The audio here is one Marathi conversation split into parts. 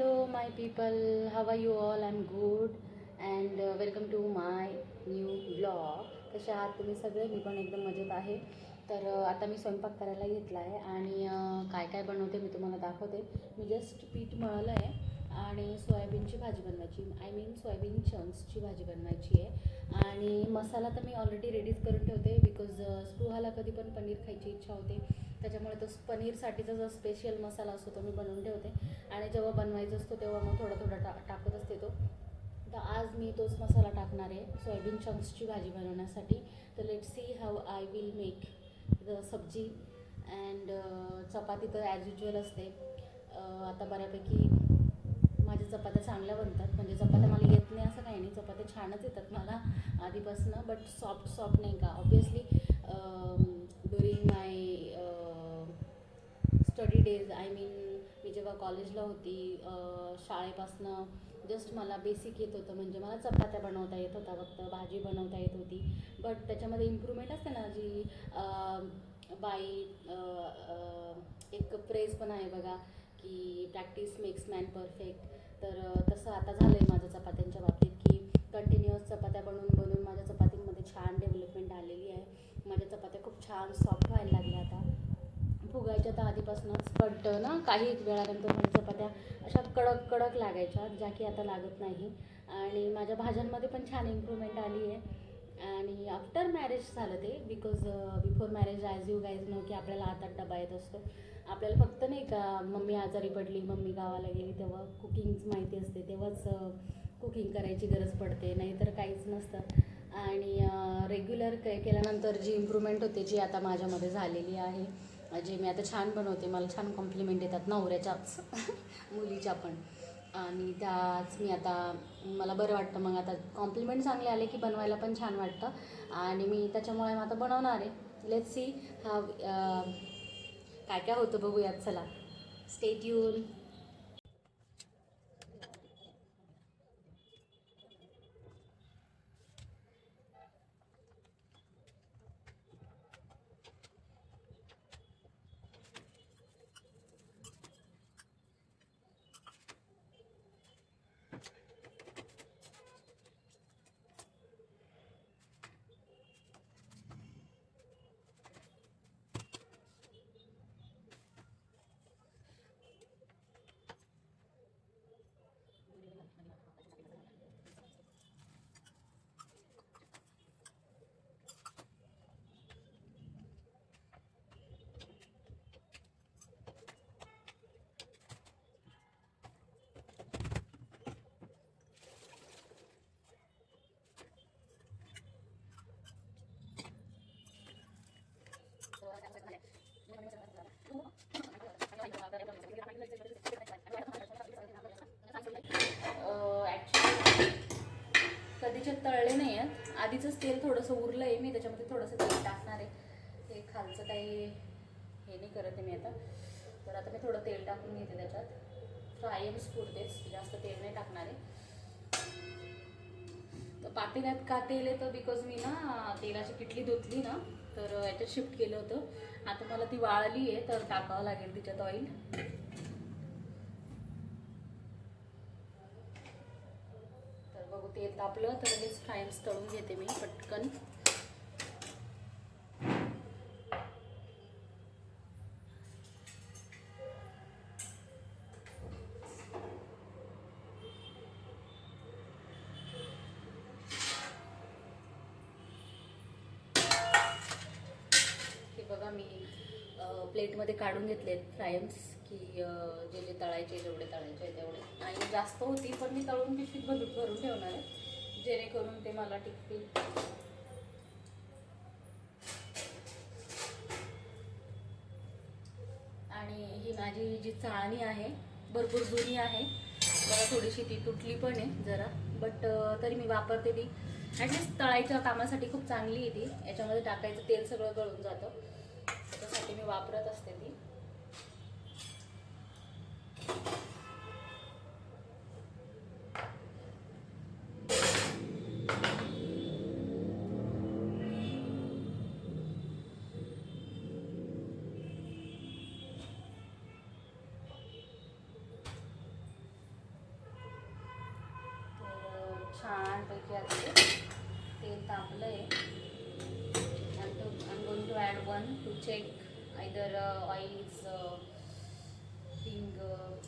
Hello, my people. How are you all? I'm good. And uh, welcome to my new vlog. कसे आहात तुम्ही सगळे मी पण एकदम मजेत आहे तर uh, आता मी स्वयंपाक करायला घेतला आहे आणि uh, काय काय बनवते मी तुम्हाला दाखवते मी जस्ट पीठ मळलं आहे आणि सोयाबीनची भाजी बनवायची आय मीन सोयाबीन चंक्सची भाजी बनवायची आहे आणि मसाला तर मी ऑलरेडी रेडीच करून ठेवते बिकॉज uh, स्पृहाला कधी पण पनीर खायची इच्छा होते त्याच्यामुळे तो पनीरसाठीचा जो स्पेशल मसाला असतो तो मी बनवून ठेवते. आणि जेव्हा बनवायचा असतो तेव्हा मग थोडा थोडा टा टाकत असते तो. तर आज मी तोच मसाला टाकणार आहे सोयाबीन चंक्सची भाजी बनवण्यासाठी. तर let see how I will make the sabzi and chapati तर ॲज युज्युअल असते. आता बऱ्यापैकी माझ्या चपात्या चांगल्या बनतात. म्हणजे चपात्या मला येत नाही असं काही नाही. चपात्या छानच येतात मला आधीपासनं बट सॉफ्ट सॉफ्ट नाही का? Obviously during my study days I mean मी जेव्हा कॉलेजला होती शाळेपासनं जस्ट मला बेसिक येत होतं. म्हणजे मला चपात्या बनवता येत होता फक्त भाजी बनवता येत होती. बट त्याच्यामध्ये इम्प्रूव्हमेंट असते ना जी बाई एक प्रेस पण आहे बघा की प्रॅक्टिस मेक्स मॅन परफेक्ट तर तसं आता झालं आहे माझं चपात्यांच्या बाबतीत की कंटिन्युअस चपात्या बनवून बनवून माझ्या चपातींमध्ये छान डेव्हलपमेंट आलेली आहे. माझ्या चपात्या खूप छान सॉफ्ट व्हायला लागल्या आता. फुगायच्या तर आधीपासूनच बट ना. काही वेळानंतर चपात्या अशा कडक कडक लागायच्या ज्या की आता लागत नाही. आणि माझ्या भाज्यांमध्ये पण छान इम्प्रूव्हमेंट आली आहे. आणि आफ्टर मॅरेज झालं ते because before marriage as you guys know की आपल्याला आता डबा येत असतो. आपल्याला फक्त नाही का मम्मी आजारी पडली मम्मी गावाला गेली तेव्हा कुकिंग माहिती असते तेव्हाच कुकिंग करायची गरज पडते नाहीतर काहीच नसतं. आणि रेग्युलर के केल्यानंतर जी इम्प्रूव्हमेंट होते जी आता माझ्यामध्ये झालेली आहे जे मी आता छान बनवते. मला छान कॉम्प्लिमेंट येतात नवऱ्याच्याच मुलीच्या पण. आणि त्याच मी आता मला बरं वाटतं मग आता. कॉम्प्लिमेंट चांगले आले की बनवायला पण छान वाटतं. आणि मी त्याच्यामुळे मग आता बनवणार आहे. लेट सी हा काय काय होतं बघूयात चला. स्टेट युन ॲक्च्युली कधीचे तळले नाही आहेत आधीचंच तेल थोडंसं उरलं आहे मी त्याच्यामध्ये थोडंसं तेल टाकणार आहे. ते खालचं काही हे नाही करत आहे मी आता. तर आता मी थोडं तेल टाकून घेते त्याच्यात. फ्राय पुरतेच जास्त तेल नाही टाकणार आहे. तर पातेल्यात का तेल येतं? बिकॉज मी ना तेलाची किटली धुतली ना तर याच्यात शिफ्ट केलं होतं. आता मला ती वाळली आहे तर टाकावं लागेल तिच्यात ऑइल तर बघू तेल तापलं तर लगेच फ्राईम्स तळून घेते मी पटकन. बघा मी प्लेटमध्ये काढून घेतलेत फ्रायम्स की जे तळायचे जेवढे तळायचे तेवढे. आणि जास्त होती पण मी तळून पिशवीत भरून भरून ठेवणार आहे. जेणेकरून ते मला टिकतील. आणि ही माझी जी चाळणी आहे भरपूर जुनी आहे. मला थोडीशी ती तुटली पण आहे जरा. बट तरी मी वापरते ती. ॲटलिस्ट तळायच्या कामासाठी खूप चांगली आहे ती. याच्यामध्ये टाकायचं तेल सगळं गळून जातं. त्याच्यासाठी मी वापरत असते ती. छानपैकी आता तेल तापलं आहे and to I am to add one to check either oil is 定个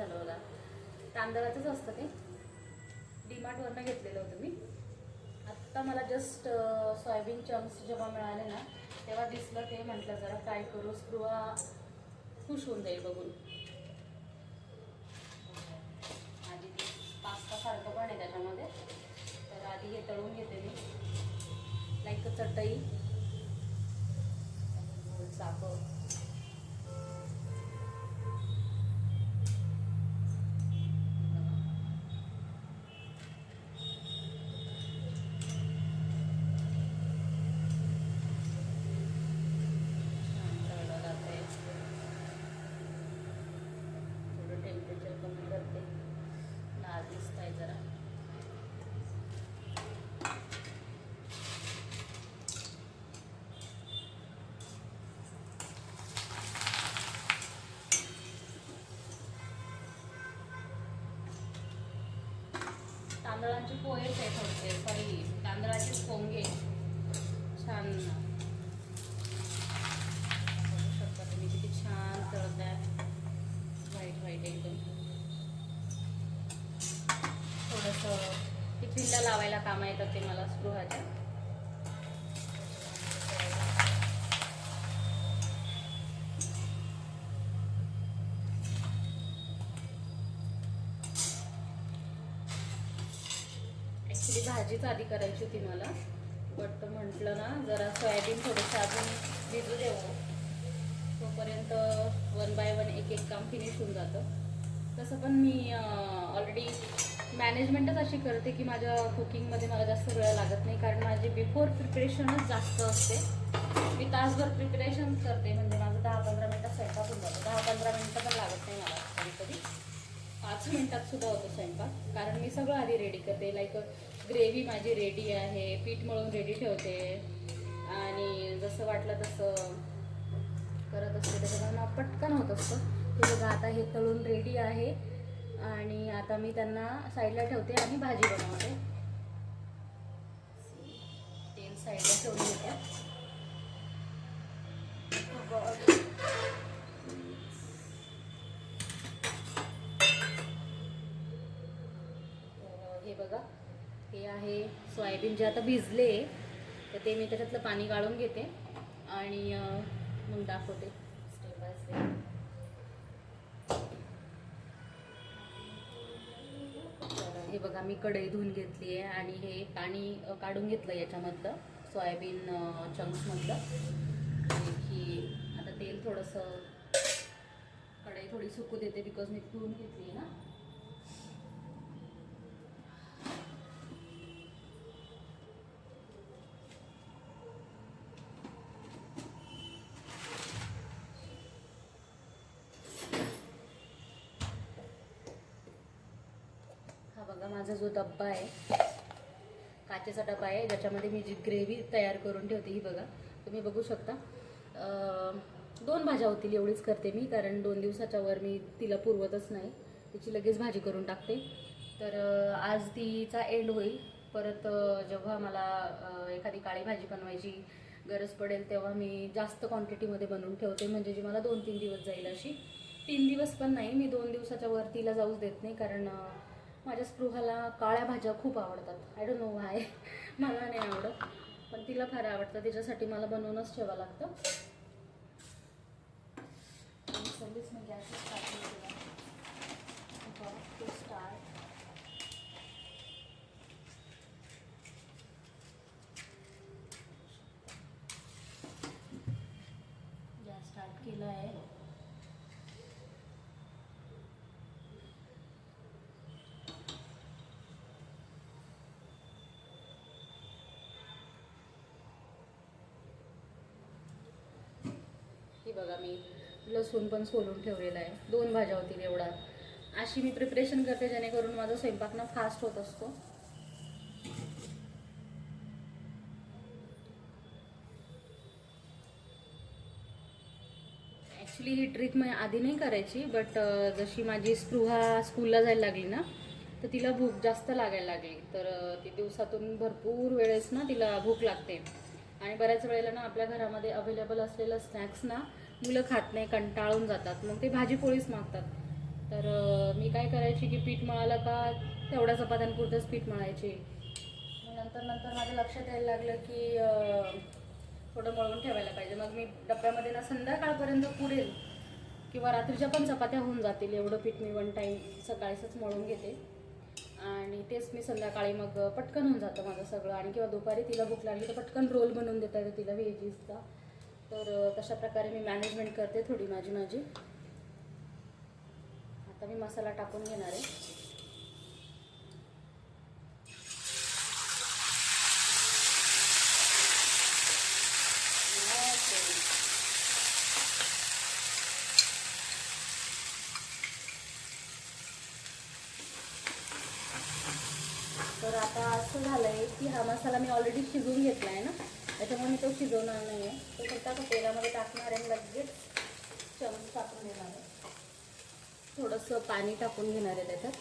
C झालं तांदळाचंच असतं ते. डीमार्टवरनं घेतलेलं होतं मी. आत्ता मला जस्ट सोयाबीन चंक्स जेव्हा मिळाले ना तेव्हा दिसलं ते म्हटलं जरा फ्राय करू. स्प्रुवा खुश होऊन जाईल बघून. आधी ते पास्तासारखं पण आहे त्याच्यामध्ये. तर आधी हे तळून घेते मी. लाईक चटई. साखर. तांदळाचे पोहेच आहे थोडसे सॉरी तांदळाचेच पोंगे. छान. बघू शकता तुम्ही किती छान तळत आहे व्हाईट व्हाईट एकदम. थोडंसं टिफिनला लावायला कामं येतात ते मला स्पृहाच्या भाजीच आधी करायची होती मला. बट म्हटलं ना जरा सोयाबीन थोडंसं अजून भिजू देऊ. तोपर्यंत वन बाय वन एक एक काम फिनिश होऊन जातं. तसं पण मी ऑलरेडी मॅनेजमेंटच अशी करते की माझ्या कुकिंगमध्ये मला जास्त वेळ लागत नाही. कारण माझी बिफोर प्रिपरेशनच जास्त असते. मी तासभर प्रिपरेशन करते. म्हणजे माझं दहा पंधरा मिनटात स्वयंपाक होऊन जातो. दहा पंधरा मिनटं पण लागत नाही मला कधी कधी पाच मिनटात सुद्धा होतो स्वयंपाक. कारण मी सगळं आधी रेडी करते. लाईक ग्रेव्ही माझी रेडी आहे. पीठ मळून रेडी ठेवते. आणि जसं वाटलं तसं करत असते. त्याच्यामुळे पटकन होत असतं. हे बघा आता हे तळून रेडी आहे. आणि आता मी त्यांना साईडला ठेवते आणि भाजी बनवते. तेल साईडला ठेवून घेते तर हे बघा हे आहे सोयाबीन जे आता भिजले तर ते मी त्याच्यातलं पाणी गाळून घेते आणि मग दाखवते. स्टेप बाय स्टेप हे बघा मी कढई धुवून घेतली आहे आणि हे पाणी काढून घेतलं याच्यामधलं सोयाबीन चंक्समधलं की आता तेल थोडंसं कढई थोडी सुकू देते बिकॉज मी धुवून घेतली आहे ना हा बघा माझा जो डब्बा आहे काचेचा डब्बा आहे ज्याच्यामध्ये मी जी ग्रेव्ही तयार करून ठेवते ही बघा. तुम्ही बघू शकता. दोन भाज्या होतील एवढीच करते मी कारण दोन दिवसाच्या वर मी तिला पुरवतच नाही. तिची लगेच भाजी करून टाकते. तर आज तिचा एंड होईल. परत जेव्हा मला एखादी काळी भाजी बनवायची गरज पडेल तेव्हा मी जास्त क्वांटिटीमध्ये बनवून ठेवते. म्हणजे जी मला दोन तीन दिवस जाईल अशी. तीन दिवस पण नाही मी दोन दिवसाच्या वर तिला जाऊच देत नाही कारण माझ्या स्पृहाला काळ्या भाज्या खूप आवडतात. आय डोंट नो वाय मला नाही आवडत. पण तिला फार आवडतं. त्याच्यासाठी मला बनवूनच ठेवावं लागतं. Service me gas to start gas start केला आहे बघा मी लसूण पण सोलून ठेवलेला आहे. दोन भाज्या होतील एवढा अशी मी प्रिपरेशन करते जेणेकरून माझा स्वयंपाक ना फास्ट होत असतो. ॲक्च्युली ही ट्रिक मी आधी नाही करायची बट जशी माझी स्पृहा स्कूलला जायला लागली ना तर तिला भूक जास्त लागायला लागली. तर ती दिवसातून भरपूर वेळेस ना तिला भूक लागते. आणि बऱ्याच वेळेला ना आपल्या घरामध्ये अवेलेबल असलेलं स्नॅक्स ना मुलं खात नाही कंटाळून जातात. मग ते भाजी पोळीच मागतात. तर मी काय करायची की पीठ मळालं का तेवढ्या चपात्यांपुरतंच पीठ मळायची. नंतर नंतर माझ्या लक्षात यायला लागलं की थोडं मळून ठेवायला पाहिजे. मग मी डब्यामध्ये ना संध्याकाळपर्यंत पुरेल किंवा रात्रीच्या पण चपात्या होऊन जातील. एवढं पीठ मी वन टाईम सकाळीच मळून घेते. आणि तेच मी संध्याकाळी मग पटकन होऊन जातं माझं सगळं. आणि किंवा दुपारी तिला भूक लागली तर पटकन रोल बनवून देता येतं तिला व्हेजीसचा तर तशा प्रकारे मी मॅनेजमेंट करते थोडी माझी माझी. आता मी मसाला टाकून घेणार आहे. तर आता असं झालं आहे की हा मसाला मी ऑलरेडी शिजवून घेतला आहे ना. त्याच्यामुळे मी तो शिजवणार नाही आहे तो फक्त आता तेलामध्ये टाकणार आहे लगेच चमच टाकून देणार आहे. थोडंसं पाणी टाकून घेणार आहे त्याच्यात.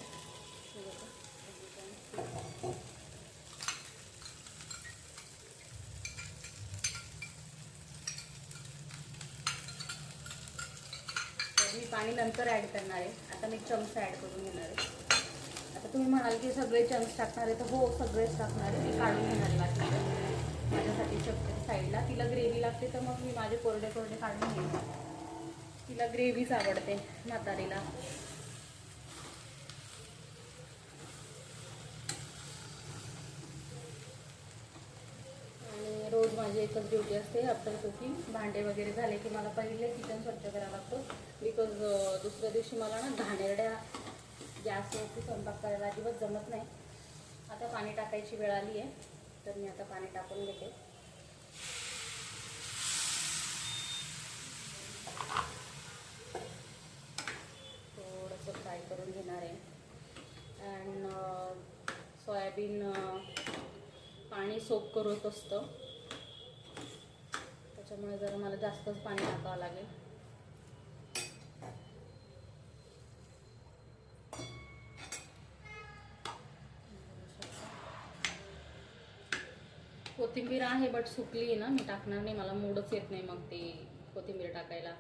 मी पाणी नंतर ॲड करणार आहे. आता मी चमचा ॲड करून घेणार आहे. आता तुम्ही म्हणाल की सगळे चम्स टाकणार आहे तर हो सगळेच टाकणार आहे. मी काढून घेणार आहे बाकी. माझ्यासाठी चपटे साईडला. तिला ग्रेव्ही लागते तर मग मी माझे कोरडे कोरडे काढून घेईन. तिला ग्रेव्हीच आवडते म्हातारीला. आणि रोज माझी एकच ड्युटी असते आफ्टर कुकिंग भांडे वगैरे झाले की मला पहिले किचन स्वच्छ करावं लागतं. बिकॉज दुसऱ्या दिवशी मला ना घाणेरड्या गॅसवरती स्वयंपाक करायला अजिबात जमत नाही. आता पाणी टाकायची वेळ आली आहे तर मी आता पाणी टाकून घेते. थोडंसं फ्राय करून घेणार आहे. अँड सोयाबीन पाणी सोप करत असतं. त्याच्यामुळे जरा मला जास्तच पाणी टाकावं लागेल. कोथिंबीर आहे बट सुकली ना. मी टाकणार नाही. मला मूडच येत नाही मग ते कोथिंबीर टाकायला.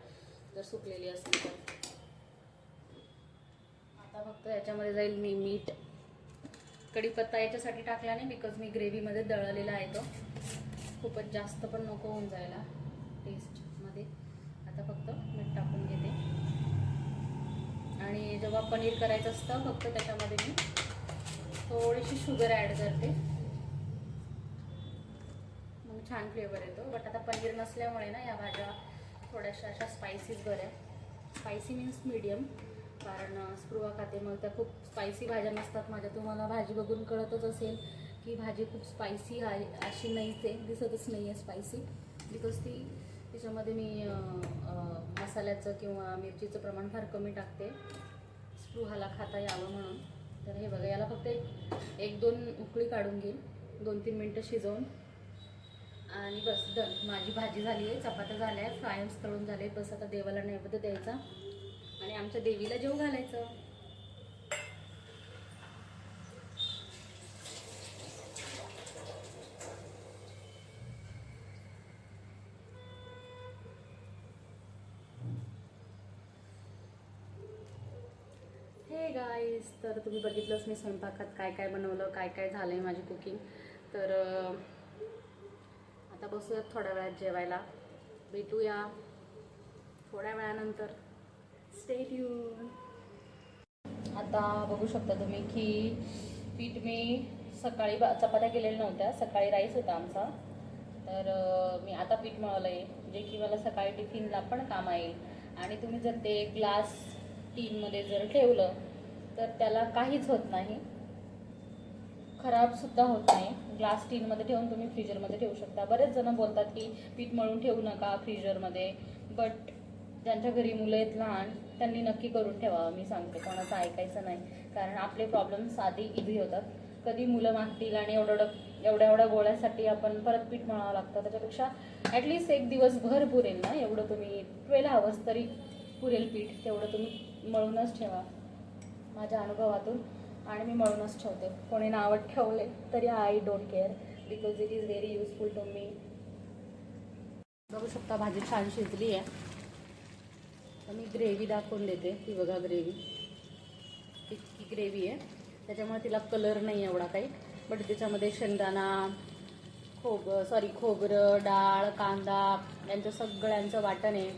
जर सुकलेली असेल तर. आता फक्त याच्यामध्ये जाईल मी मीठ. कढीपत्ता याच्यासाठी टाकला नाही बिकॉज मी ग्रेव्हीमध्ये दळलेला आहे तो. खूपच जास्त पण नको होऊन जायला टेस्टमध्ये आता फक्त मीठ टाकून घेते. आणि जेव्हा पनीर करायचं असतं फक्त त्याच्यामध्ये मी थोडीशी शुगर ॲड करते. छान फ्लेवर येतो. बट आता पनीर नसल्यामुळे ना या भाज्या थोड्याशा अशा स्पायसीज बऱ्या स्पायसी मीन्स मीडियम कारण स्प्रुवा खाते मग त्या खूप स्पायसी भाज्या नसतात माझ्या. तुम्हाला भाजी बघून कळतच असेल की भाजी खूप स्पायसी आहे अशी नाहीच आहे. दिसतच नाही आहे स्पायसी बिकॉज ती त्याच्यामध्ये मी मसाल्याचं किंवा मिरचीचं प्रमाण फार कमी टाकते. स्पृहाला खाता यावं म्हणून. तर हे बघा याला फक्त एक एक दोन उकळी काढून घेईल दोन तीन मिनटं शिजवून. आणि बस डन. माझी भाजी झाली आहे चपात्या झाल्या आहे फ्रायम्स तळून झाले बस आता देवाला नैवेद्य द्यायचा. आणि आमच्या देवीला जेव घालायचं. हे गाईज तर तुम्ही बघितलंच मी स्वयंपाकात काय काय बनवलं काय काय झालं आहे माझी कुकिंग तर आता बसूयात थोड्या वेळात जेवायला. भेटूया थोड्या वेळानंतर. स्टेट यू आता बघू शकता तुम्ही की पीठ मी सकाळी बा चपात्या केलेल्या नव्हत्या. सकाळी राईस होता आमचा. तर मी आता पीठ मळलं आहे जे की मला सकाळी टिफिनला पण काम येईल आणि तुम्ही जर ते ग्लास टीनमध्ये जर ठेवलं तर त्याला काहीच होत नाही. खराबसुद्धा होत नाही. ग्लास टीनमध्ये ठेवून तुम्ही फ्रीजरमध्ये ठेवू शकता. बरेच जण बोलतात की पीठ मळून ठेवू नका फ्रीजरमध्ये बट ज्यांच्या घरी मुलं आहेत लहान त्यांनी नक्की करून ठेवावं. मी सांगते कोणाचं ऐकायचं नाही. कारण आपले प्रॉब्लेम साधी इझी होतात. कधी मुलं मागतील आणि एवढं एवढं एवढ्या एवढ्या गोळ्यासाठी आपण परत पीठ मळावं लागतं. त्याच्यापेक्षा ॲटलिस्ट एक दिवस भर पुरेल ना? एवढं तुम्ही ट्वेल्व आवर्स तरी पुरेल पीठ. तेवढं तुम्ही मळूनच ठेवा. माझ्या अनुभवातून. आणि मी मळूनच ठेवते. कोणी नावं ठेवले तरी I don't care because it is very useful to me बघू शकता भाजी छान शिजली आहे. तर मी ग्रेव्ही दाखवून देते. ती बघा ग्रेव्ही इतकी ग्रेव्ही आहे. त्याच्यामुळे तिला कलर नाही एवढा काही. बट त्याच्यामध्ये शेंगदाणा खोब सॉरी खोबरं डाळ कांदा यांचं सगळ्यांचं वाटण आहे.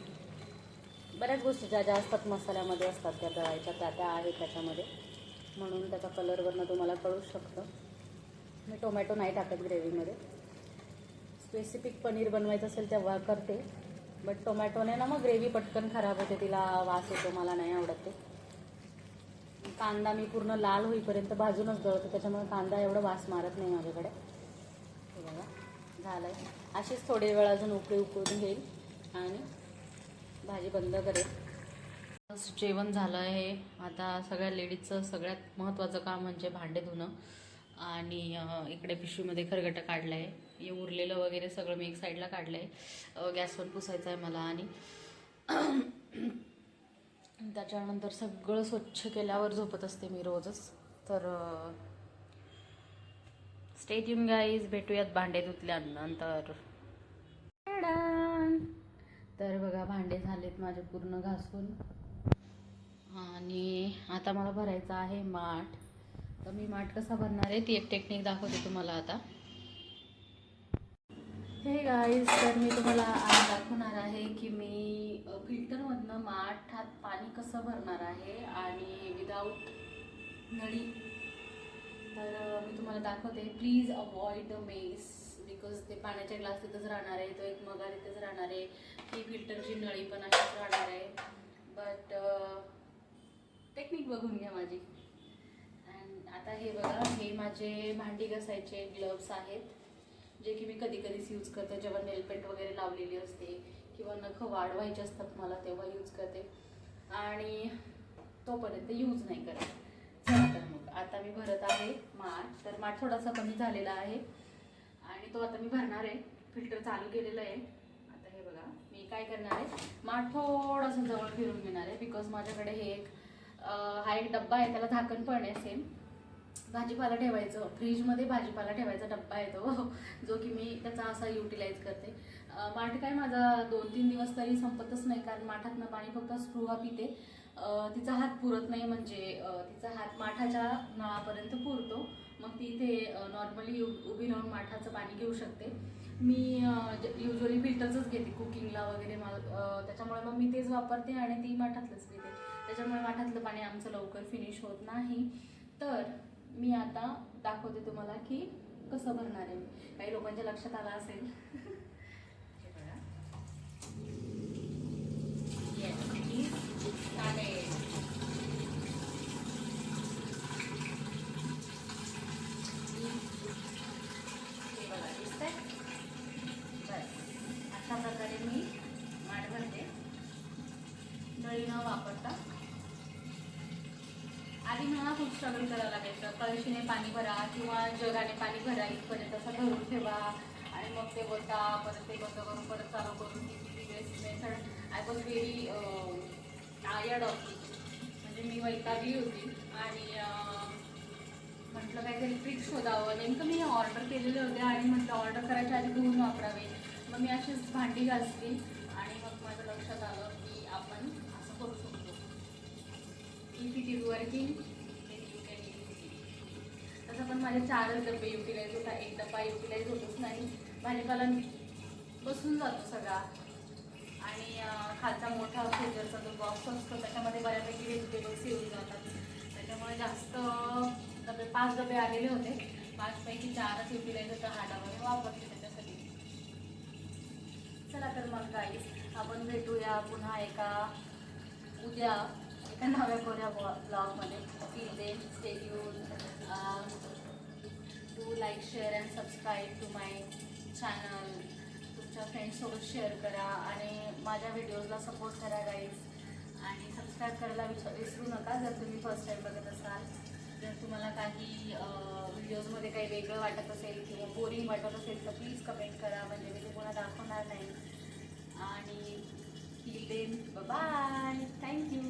बऱ्याच गोष्टी ज्या ज्या असतात मसाल्यामध्ये असतात त्या दळायच्या त्या त्या आहेत त्याच्यामध्ये. म्हणून त्याचा कलरवरनं तुम्हाला कळूच शकतं. मी टोमॅटो नाही टाकत ग्रेव्हीमध्ये. स्पेसिफिक पनीर बनवायचं असेल तेव्हा करते. बट टोमॅटोने ना मग ग्रेव्ही पटकन खराब होते तिला वास येतो मला नाही आवडत ते. कांदा मी पूर्ण लाल होईपर्यंत भाजूनच दळतो त्याच्यामुळे कांदा एवढं वास मारत नाही माझ्याकडे. बघा झालं आहे अशीच थोडे वेळ अजून उकळी उकळून घेईल आणि भाजी बंद करेल. जेवण झालं आहे. आता सगळ्या लेडीजचं सगळ्यात महत्त्वाचं काम म्हणजे भांडे धुणं. आणि इकडे पिशवीमध्ये खरगटं काढलं आहे हे उरलेलं वगैरे सगळं मी एक साईडला काढलं आहे गॅसवर पुसायचं आहे मला आणि त्याच्यानंतर सगळं स्वच्छ केल्यावर झोपत असते मी रोजच. तर स्टेट युन गाईज भेटूयात भांडे धुतल्यानंतर. तर बघा भांडे झालेत माझे पूर्ण घासून. आणि आता मला भरायचं आहे माठ. तर मी माठ कसा भरणार आहे ती एक टेक्निक दाखवते तुम्हाला आता. हे गाईज तर मी तुम्हाला आज दाखवणार आहे की मी फिल्टरमधनं माठात पाणी कसं भरणार आहे आणि विदाऊट नळी. तर मी तुम्हाला दाखवते please avoid the mess because ते पाण्याच्या ग्लास तिथंच राहणार आहे तो एक मगा तिथंच राहणार आहे. ही फिल्टरची नळी पण अशीच राहणार आहे. बट टेक्निक बघून घ्या माझी. अँड आता हे बघा हे माझे भांडी घासायचे ग्लव्स आहेत जे की मी कधी कधीच यूज करते. जेव्हा नेलपेंट वगैरे लावलेली असते किंवा नखं वाढवायचे असतात मला तेव्हा यूज करते. आणि तोपर्यंत यूज नाही करत. तर मग. आता मी भरत आहे माठ तर माठ थोडासा कमी झालेला आहे. आणि तो आता मी भरणार आहे. फिल्टर चालू केलेलं आहे. आता हे बघा मी काय करणार आहे? माठ थोडंसं जवळ फिरून घेणार आहे. बिकॉज माझ्याकडे हे एक हा एक डब्बा आहे त्याला झाकण पण आहे सेम भाजीपाला ठेवायचं फ्रीजमध्ये भाजीपाला ठेवायचा डब्बा आहे तो जो की मी त्याचा असा युटिलाइज करते. माठ काय माझा दोन तीन दिवस तरी संपतच नाही कारण माठातनं पाणी फक्त स्पृहा पिते. तिचा हात पुरत नाही म्हणजे तिचा हात माठाच्या नळापर्यंत पुरतो. मग ती इथे नॉर्मली उभी राहून माठाचं पाणी घेऊ शकते. मी युजली फिल्टरचंच घेते कुकिंगला वगैरे मला त्याच्यामुळे मग मी तेच वापरते आणि ती माठातलंच घेते त्याच्यामुळे माठातलं पाणी आमचं लवकर फिनिश होत नाही. तर मी आता दाखवते तुम्हाला की कसं भरणार आहे. मी काही लोकांच्या लक्षात आलं असेल हे बघा. Yes, please. चालेल. हे बघा, दिसतंय? बस. अशा प्रकारे मी माठ भरते नळी न वापरता आधी मला खूप स्ट्रगल करावं लागायचं कळशीने पाणी भरा किंवा जगाने पाणी भरा इथपर्यंत असं धरून ठेवा. आणि मग ते बोलता परत ते बंद करून परत चालू करून किती waste method I was very tired of म्हणजे मी वैतागली होती. आणि म्हटलं काहीतरी ट्रिक शोधावं. नेमकं मी ऑर्डर केलेले होते आणि म्हटलं ऑर्डर करायच्या आधी धुवून वापरावे. मग मी अशीच भांडी घासली आणि मग माझं लक्षात आलं की आपण असं करू शकतो. इफ इट इज वर्किंग पण माझे चारच डबे युटिलाइज होता. एक डबा युटिलाइज होतच नाही. भाजीपाला बसून जातो सगळा. आणि खालचा मोठा फ्रीजरचा जो बॉक्स असतो त्याच्यामध्ये बऱ्यापैकी व्हेजिटेबल्स येऊन जातात. त्याच्यामुळे जास्त डबे पाच डबे आलेले होते. पाचपैकी चारच युटिलाइज होता. हा डबा मी वापरते त्याच्यासाठी. चला तर मग गाईस आपण भेटूया पुन्हा एका उद्या एका नव्या कोऱ्या ब्लॉगमध्ये till stay do like share and subscribe to my channel तुमच्या फ्रेंड्ससोबत शेअर करा आणि माझ्या व्हिडिओजला सपोर्ट करा गाईज आणि सबस्क्राईब करायला विच- विसरू नका जर तुम्ही फर्स्ट टाईम बघत असाल. जर तुम्हाला काही व्हिडिओजमध्ये काही वेगळं वाटत असेल किंवा बोरिंग वाटत असेल तर प्लीज कमेंट करा. म्हणजे मी तुम्हाला दाखवणार नाही. आणि देन बाय थँक्यू